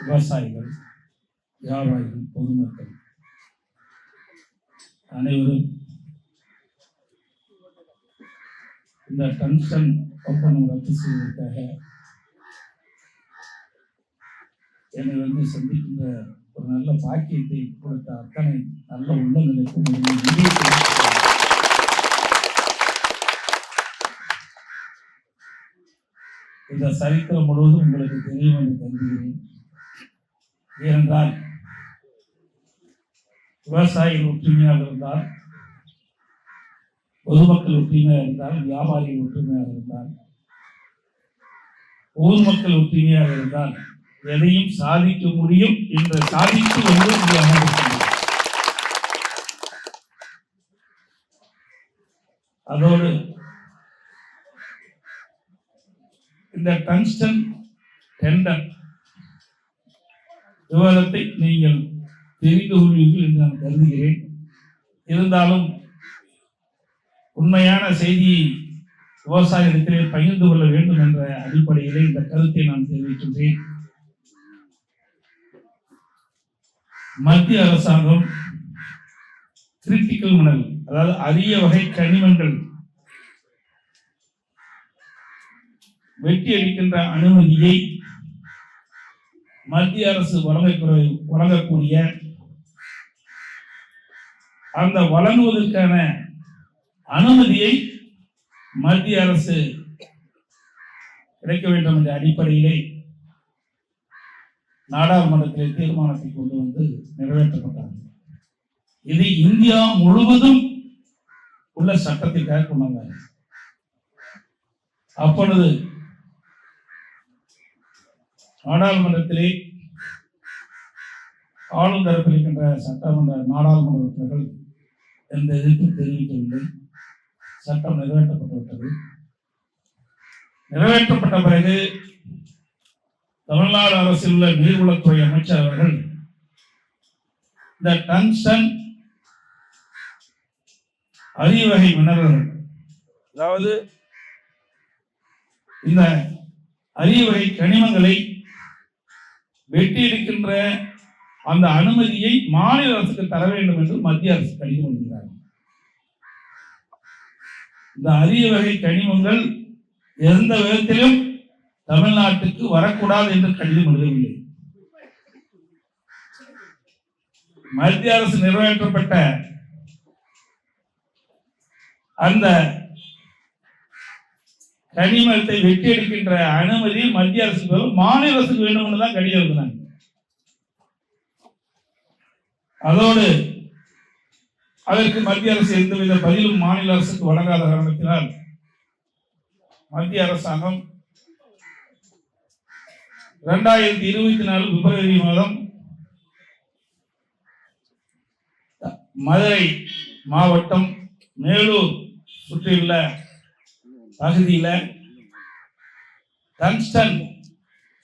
விவசாயிகள் வியாபாரிகள் பொதுமக்கள் அனைவரும் இந்த டங்ஸ்டன் ஒப்பந்தம் ரத்து செய்வதற்காக என்னை வந்து சந்திக்கின்ற ஒரு நல்ல பாக்கியத்தை கொடுத்த அத்தனை நல்ல உள்ளங்களுக்கும் இந்த சரித்திரம் முழுவதும் உங்களுக்கு தெரியும் என்று கருதுகிறேன் ஏனென்றால் விவசாயிகள் ஒற்றுமையாக இருந்தால் பொதுமக்கள் ஒற்றுமையாக இருந்தால் வியாபாரிகள் ஒற்றுமையாக இருந்தால் ஊர் மக்கள் ஒற்றுமையாக இருந்தால் எதையும் சாதிக்க முடியும் என்ற சாதித்து வந்து அதோடு இந்த டங்ஸ்டன் டெண்டர் விவாதத்தை நீங்கள் தெரிந்து கொள்வீர்கள் என்று நான் கருதுகிறேன். இருந்தாலும் உண்மையான செய்தியை விவசாயிகளிடத்திலே பகிர்ந்து கொள்ள வேண்டும் என்ற அடிப்படையிலே இந்த கருத்தை நான் தெரிவிக்கின்றேன். மத்திய அரசாங்கம் கிரிட்டிக்கல் மினரல் அதாவது அரிய வகை கனிமங்கள் வெட்டி அளிக்கின்ற அனுமதியை மத்திய அரசு வழங்கக்கூடிய வழங்கக்கூடிய அந்த வழங்குவதற்கான அனுமதியை மத்திய அரசு கிடைக்க வேண்டும் என்ற அடிப்படையிலே நாடாளுமன்றத்தில் தீர்மானத்தை கொண்டு வந்து நிறைவேற்றப்பட்டாங்க இது இந்தியா முழுவதும் உள்ள சட்டத்திற்காக கொண்டாங்க அப்பொழுது நாடாளுமன்றத்திலே ஆளும் தரப்பில் இருக்கின்ற சட்டமன்ற நாடாளுமன்ற உறுப்பினர்கள் எந்த எதிர்ப்பு தெரிவிக்கவில்லை சட்டம் நிறைவேற்றப்பட்டுவிட்டது. நிறைவேற்றப்பட்ட பிறகு தமிழ்நாடு அரசில் உள்ள நீர்வளத்துறை அமைச்சர் அவர்கள் இந்த டங்ஸ்டன் அரிய வகை மினரல்கள் அதாவது இந்த அரிய வகை கனிமங்களை வெட்டி எடுக்கின்ற அந்த அனுமதியை மாநில அரசுக்கு தர வேண்டும் என்று மத்திய அரசு கடிதம் எழுதுகிறார் இந்த அரிய வகை கனிமங்கள் எந்த விதத்திலும் தமிழ்நாட்டுக்கு வரக்கூடாது என்று கடிதம் எழுதவில்லை. மத்திய அரசு நிறைவேற்றப்பட்ட அந்த கனிமத்தை வெட்டி எடுக்கின்ற அனுமதி மத்திய அரசுக்கு மாநில அரசுக்கு வேணும்னு தான் கடிதம் எழுதினாங்க. அதோடு அதற்கு மத்திய அரசு எந்தவித பதிலும் மாநில அரசுக்கு வழங்காத காரணத்தினால் மத்திய அரசாங்கம் இரண்டாயிரத்தி இருபத்தி நாலு பிப்ரவரி மாதம் மதுரை மாவட்டம் மேலூர் சுற்றியுள்ள பகுதியில டங்ஸ்டன்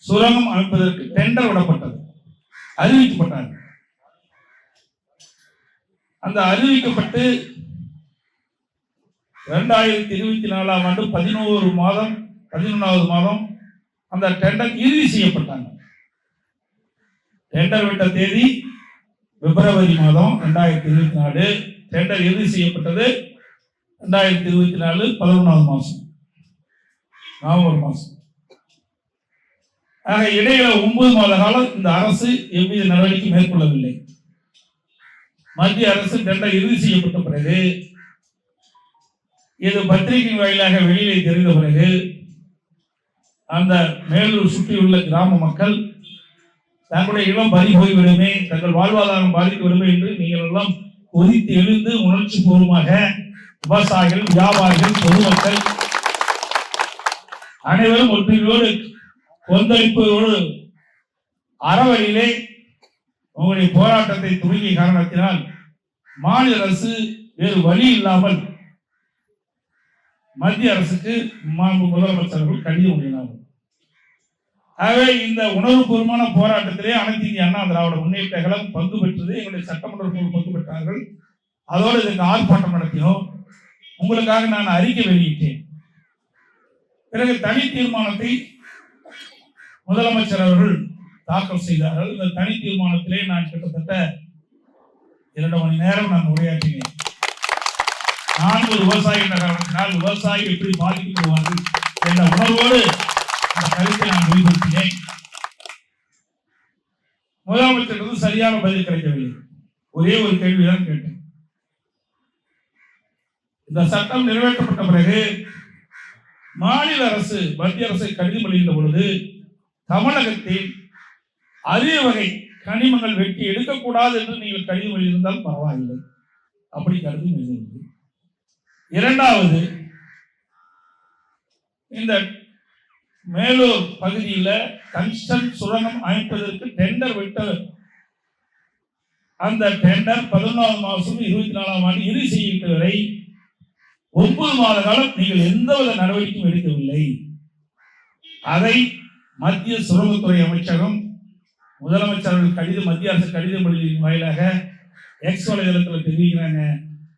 சுரங்கம் அமைப்பதற்கு டெண்டர் விடப்பட்டது. அறிவிக்கப்பட்டார் அந்த அறிவிக்கப்பட்டு இரண்டாயிரத்தி இருபத்தி நாலாம் ஆண்டு பதினோரு மாதம் பதினொன்றாவது மாதம் அந்த டெண்டர் இறுதி செய்யப்பட்டாங்க. டெண்டர் விட்ட தேதி பிப்ரவரி மாதம் ரெண்டாயிரத்தி இருபத்தி நாலு. டெண்டர் இறுதி செய்யப்பட்டது ரெண்டாயிரத்தி இருபத்தி நாலு பதினொன்றாவது மாதம். நவம்பர் மாசம். ஆக இடையில ஒன்பது மாத காலம் இந்த அரசு எவ்வித நடவடிக்கை மேற்கொள்ளவில்லை. மத்திய அரசு டெண்டர் இறுதி செய்யப்பட்ட பிறகு இது பத்திரிகை வாயிலாக வெளியிலே தெரிந்த பிறகு அந்த மேலூர் சுற்றியுள்ள கிராம மக்கள் தங்களுடைய இளம் பறி போய்விடுமே தங்கள் வாழ்வாதாரம் பாதிக்கவிடுமே என்று நீங்கள் எல்லாம் கொதித்து எழுந்து உணர்ச்சி பூர்வமாக விவசாயிகள் வியாபாரிகள் பொதுமக்கள் அனைவரும் ஒற்றுமையோடு கொந்தளிப்போடு அறவழியிலே உங்களுடைய போராட்டத்தை துவங்கிய காரணத்தினால் மாநில அரசு வேறு வழி இல்லாமல் மத்திய அரசுக்கு மாண்பு முதலமைச்சர்கள் கடிதம் எழுதினார்கள். ஆகவே இந்த உணர்வுபூர்வமான போராட்டத்திலே அனைத்து இந்திய அண்ணா திராவிட முன்னேற்ற கழகம் பங்கு பெற்றது எங்களுடைய சட்டமன்ற பங்கு பெற்றார்கள். அதோடு இதுக்கு ஆர்ப்பாட்டம் நடத்தினோம். உங்களுக்காக நான் அறிக்கை வெளியிட்டேன். பிறகு தனி தீர்மானத்தை முதலமைச்சர் அவர்கள் தாக்கல் செய்தார்கள். இந்த தனி தீர்மானத்திலே நான் கிட்டத்தட்ட இரண்டு மணி நேரம் நான் உரையாற்றினேன். நான் ஒரு விவசாயி என்ற காரணத்தினால் விவசாயி எப்படி பாதிக்கப்படுவார்கள் என்ற உணர்வோடு அந்த கருத்தை நான் வெளிப்படுத்தினேன். முதலமைச்சருக்கு சரியான பதில் கிடைக்கவில்லை. ஒரே ஒரு கேள்விதான் கேட்டேன். இந்த சட்டம் நிறைவேற்றப்பட்ட பிறகு மாநில அரசு மத்திய அரசை கடிதம் எழுகின்ற பொழுது தமிழகத்தில் அரிய வகை கனிமங்கள் வெட்டி எடுக்கக்கூடாது என்று நீங்கள் கடிதம் எழுதியிருந்தால் பரவாயில்லை. அப்படி கடிதம் எழுதியிருக்கு இரண்டாவது இந்த மேலூர் பகுதியில் கன்ஸ்டன் சுரங்கம் அமைப்பதற்கு டெண்டர் விட்ட அந்த டெண்டர் பதினொன்றாவது மாதம் இருபத்தி நாலாம் ஆண்டு இறுதி செய்கின்ற வரை ஒன்பது மாத காலம் நீங்கள் எந்தவித நடவடிக்கையும் எடுக்கவில்லை. அதை மத்திய சுரங்கத்துறை அமைச்சகம் முதலமைச்சர்கள் கடிதம் மத்திய அரசு கடிதம் எழுதியின் வாயிலாக எக்ஸ் வலைதளத்தில் தெரிவிக்கிறாங்க.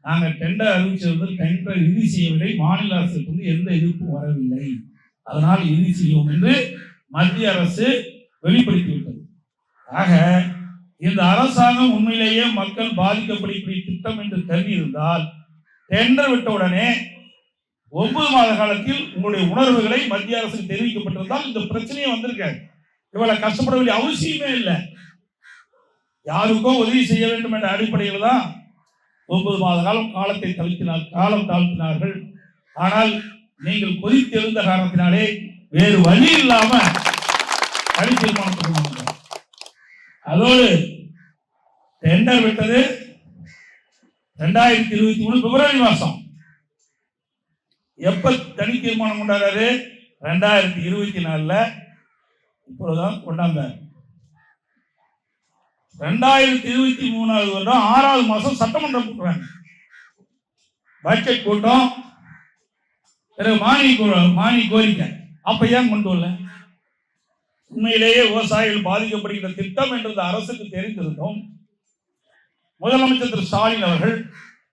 நாங்கள் டெண்டர் அறிவிச்சிருந்து டெண்டர் இறுதி செய்யவில்லை. மாநில அரசுக்கு வந்து எந்த எதிர்ப்பும் வரவில்லை. அதனால் இறுதி செய்யும் என்று மத்திய அரசு வெளிப்படுத்திவிட்டது ஆக இந்த அரசாங்கம் உண்மையிலேயே மக்கள் பாதிக்கப்படக்கூடிய திட்டம் என்று கருதி இருந்தால் டெண்டர் விட்ட உடனே ஒன்பது மாத காலத்தில் உங்களுடைய உணர்வுகளை மத்திய அரசுக்கு தெரிவிக்கப்பட்டிருந்தால் இந்த பிரச்சனையே வந்திருக்காது. இவ்வளவு கஷ்டப்பட வேண்டிய அவசியமே இல்லை. யாருக்கோ உதவி செய்ய வேண்டும் என்ற அடிப்படையில் தான் ஒன்பது மாத காலம் காலத்தை தழுத்தினார் காலம் தாழ்த்தினார்கள். ஆனால் நீங்கள் கொதித்தெழுந்த காரணத்தினாலே வேறு வழி இல்லாம தனி தீர்மானம் அதோடு டெண்டர் விட்டது ரெண்டாயிரத்தி இருபத்தி மூணு பிப்ரவரி மாசம். எப்ப தனி தீர்மானம் கொண்டாடுறாரு? ரெண்டாயிரத்தி இருபத்தி நாலுல. இப்பொழுதுதான் கொண்டாந்தார் ரெண்டாயிரத்தி இருபத்தி மூணாவது வருடம் ஆறாவது மாசம் சட்டமன்றம் கூட்டுறாங்க. பட்ஜெட் கூட்டம் பிறகு மானிய மானிய கோரிக்கை. அப்ப ஏன் கொண்டு வரல? உண்மையிலேயே விவசாயிகள் பாதிக்கப்படுகின்ற திட்டம் என்றது அரசுக்கு தெரிந்திருந்தும். முதலமைச்சர் திரு ஸ்டாலின் அவர்கள்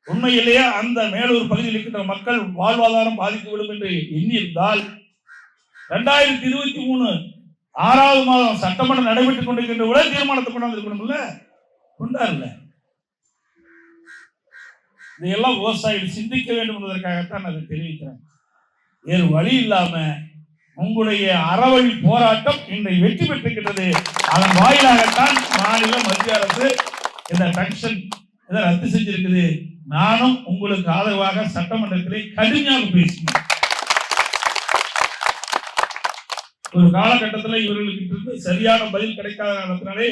உண்மையிலேயே அந்த மேலூர் பகுதியில் இருக்கின்ற மக்கள் வாழ்வாதாரம் பாதிக்கப்படும் என்று எண்ணியிருந்தால் ரெண்டாயிரத்தி இருபத்தி மூணு ஆறாவது மாதம் சட்டமன்றம் நடைபெற்றுக் கொண்டிருக்கின்ற உடல் தீர்மானத்தை கொண்டு வந்திருக்கணும்ல? கொண்டாருல இதையெல்லாம் விவசாயிகள் சிந்திக்க வேண்டும் என்பதற்காகத்தான் நான் அதை தெரிவிக்கிறேன். வேறு வழி இல்லாம உங்களுடைய அறவழி போராட்டம் இன்றை வெற்றி பெற்றிருக்கிறது அதன் வாயிலாகத்தான் மாநில மத்திய அரசு இந்த டங்ஷன் இதை ரத்து செஞ்சிருக்குது. நானும் உங்களுக்கு ஆதரவாக சட்டமன்றத்திலே கடுமையாக பேசினேன் ஒரு காலகட்டத்தில் இவர்களுக்கு இருந்து சரியான பதில் கிடைக்காத காரணத்தினாலே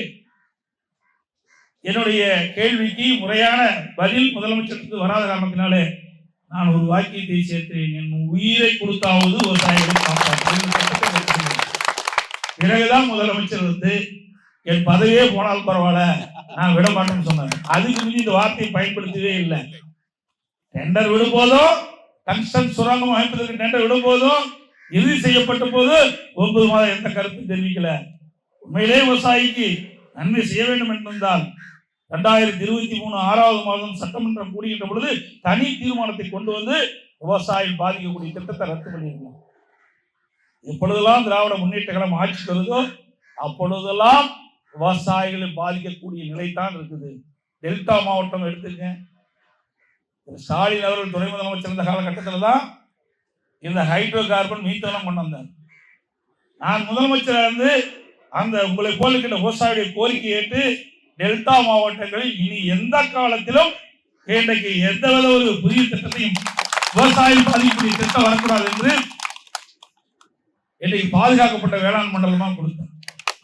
என்னுடைய கேள்விக்கு முறையான பதில் முதலமைச்சருக்கு வராத காரணத்தினாலே நான் ஒரு வாக்கியத்தை சேர்த்தேன் என் உயிரை கொடுத்தாவது விவசாயிகளை காப்பாற்றுவேன். பிறகுதான் முதலமைச்சர் வந்து என் பதவியே போனாலும் பரவாயில்ல. நான் விட மாட்டேன்னு சொன்னேன் அதுக்கு மீது இந்த வார்த்தையை பயன்படுத்தவே இல்லை. டெண்டர் விடும் போதும் கன்ஸ்டன் சுரங்கம் அமைப்பதற்கு டெண்டர் விடும் போதும் இறுதி செய்யப்பட்ட போது ஒன்பது மாதம் எந்த கருத்தும் தெரிவிக்கல. உண்மையிலே விவசாயிக்கு நன்மை செய்ய வேண்டும் என்றிருந்தால் ரெண்டாயிரத்தி இருபத்தி மூணு ஆறாவது மாதம் சட்டமன்றம் கூடுகின்ற பொழுது தனி தீர்மானத்தை கொண்டு வந்து விவசாயிகள் பாதிக்கக்கூடிய திட்டத்தை ரத்து பண்ணியிருக்கலாம் எப்பொழுதெல்லாம் திராவிட முன்னேற்ற கழகம் ஆட்சி தருதோ அப்பொழுதெல்லாம் விவசாயிகளை பாதிக்கக்கூடிய நிலைத்தான் இருக்குது. டெல்டா மாவட்டம் எடுத்துங்க ஸ்டாலின் அவர்கள் துணை முதலமைச்சர் இருந்த காலகட்டத்தில் தான் இந்த ஹைட்ரோ கார்பன் மீத்தனம் கொண்டு வந்தார். நான் முதலமைச்சராக இருந்து அந்த உங்களை போல இருக்கின்ற விவசாயியுடைய கோரிக்கை ஏற்று டெல்டா மாவட்டங்களில் இனி எந்த காலத்திலும் இன்றைக்கு எந்தவித ஒரு புதிய திட்டத்தையும் விவசாயம் பாதிக்கக்கூடிய திட்டம் வரக்கூடாது என்று இன்றைக்கு பாதுகாக்கப்பட்ட வேளாண் மண்டலமாக கொடுத்தேன்.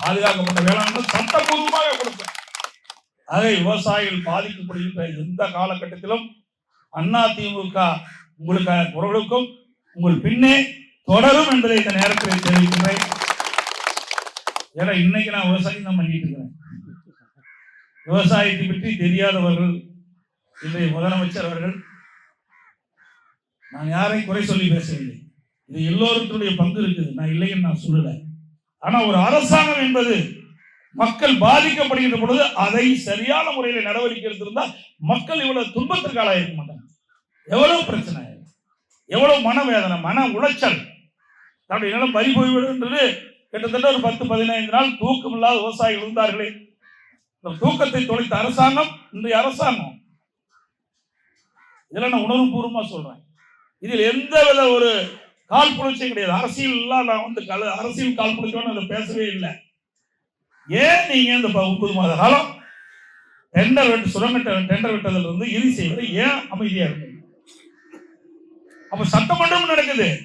பாதுகாக்கப்பட்ட வேளாண் சட்டபூர்வமாக கொடுப்பேன். அதை விவசாயிகள் பாதிக்கப்படுகின்ற எந்த காலகட்டத்திலும் அண்ணா திமுக உங்களுக்கான குரலுக்கும் உங்கள் பின்னே தொடரும் என்பதை இந்த நேரத்தில் தெரிவிக்கின்றேன். ஏன்னா இன்னைக்கு நான் விவசாயம் தான் பண்ணிட்டு இருக்கிறேன். விவசாயத்தை பற்றி தெரியாதவர்கள் இன்றைய முதலமைச்சர் அவர்கள் நான் யாரையும் குறை சொல்லி பேசவில்லை. இது எல்லோருடைய பங்கு இருக்குது. நான் இல்லைன்னு நான் சொல்லலை. ஆனா ஒரு அரசாங்கம் என்பது மக்கள் பாதிக்கப்படுகின்ற பொழுது அதை சரியான முறையில் நடவடிக்கை எடுத்திருந்தால் மக்கள் இவ்வளவு துன்பத்திற்கு ஆளாயிருக்க மாட்டாங்க. எவ்வளவு பிரச்சனை எவ்வளவு மனவேதனை மன உளைச்சல். தன்னுடைய நிலம் பறி போய்விடுன்றது கிட்டத்தட்ட ஒரு பத்து பதினைந்து நாள் தூக்கம் இல்லாத விவசாயிகள் இருந்தார்களே. இந்த தூக்கத்தை தொலைத்த அரசாங்கம் இன்றைய அரசாங்கம். இதெல்லாம் நான் உணர்வுபூர்வமாக சொல்றேன். இதில் எந்த வித ஒரு கால் புணர்ச்சியும் கிடையாது. அரசியல் எல்லாம் நான் வந்து கல அரசியல் கால் புணர்ச்சியோட அதில் பேசவே இல்லை. ஏன் நீங்க இந்த ப- ஒன்பது மாத காலம் டெண்டர் விட்டு சுரங்க டெண்டர் விட்டதுல இருந்து இறுதி செய்வது ஏன் அமைதியா இருக்கு அப்ப சட்டமன்றம் நடக்குது.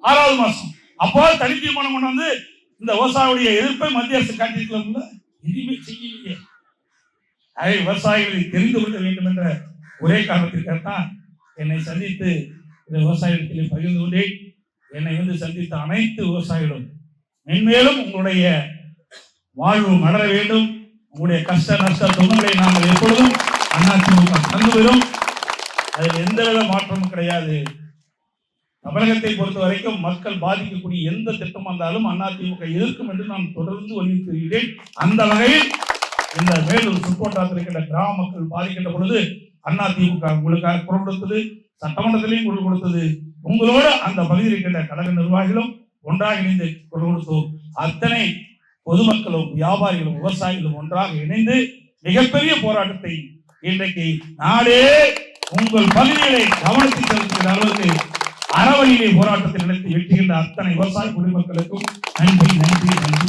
ஆறாவது மாசம். அப்போ தனி தீர்மானம் கொண்டு வந்து இந்த விவசாயியுடைய எதிர்ப்பை மத்திய அரசு காட்டியிருக்கல எதுவுமே செய்யலையே. அதை விவசாயிகளை தெரிந்து கொள்ள வேண்டும் என்ற ஒரே காரணத்திற்காகத்தான் என்னை சந்தித்து இந்த விவசாயத்தில் பகிர்ந்து கொண்டேன். என்னை வந்து சந்தித்த அனைத்து விவசாயிகளும் மென்மேலும் உங்களுடைய வாழ்வு மலர வேண்டும். உங்களுடைய கஷ்ட நஷ்ட துன்பங்களை நாங்கள் எப்பொழுதும் அதிமுக தந்து வரும் அதில் எந்தவித மாற்றமும் கிடையாது. தமிழகத்தை பொறுத்த வரைக்கும் மக்கள் பாதிக்கக்கூடிய எந்த திட்டம் வந்தாலும் அதிமுக எதிர்க்கும் என்று நான் தொடர்ந்து வலியுறுத்துகிறேன். அந்த வகையில் இந்த மேலூர் சுற்றுவட்டாரத்தில் இருக்கின்ற கிராம மக்கள் பாதிக்கின்ற பொழுது அதிமுக உங்களுக்காக குரல் கொடுத்தது சட்டமன்றத்திலையும் குரல் கொடுத்தது. உங்களோடு அந்த பகுதியில் இருக்கின்ற கழக நிர்வாகிகளும் ஒன்றாக இணைந்து குரல் கொடுத்தோம் அத்தனை பொதுமக்களும் வியாபாரிகளும் விவசாயிகளும் ஒன்றாக இணைந்து மிகப்பெரிய போராட்டத்தை இன்றைக்கு நாடே உங்கள் பகுதிகளை கவனத்தில் செலுத்துகிற அளவுக்கு அறவழியிலே போராட்டத்தை நடத்தி வெட்டுகின்ற அத்தனை விவசாய குடிமக்களுக்கும் நன்றி நன்றி நன்றி.